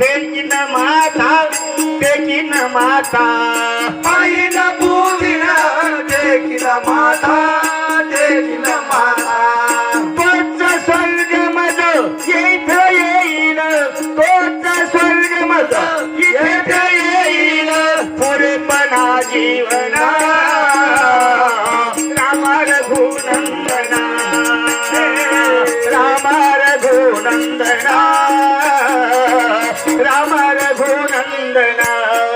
फेकिन माता फेकिन माता. पाहिन पूजिन देखील माता देखील माता. तोच स्वर्ग मज येथ येईल. तोच स्वर्ग मज येथ येईल. पुरेपणा जीवना राम रघुनंदना राम रघुनंदना நந்தனா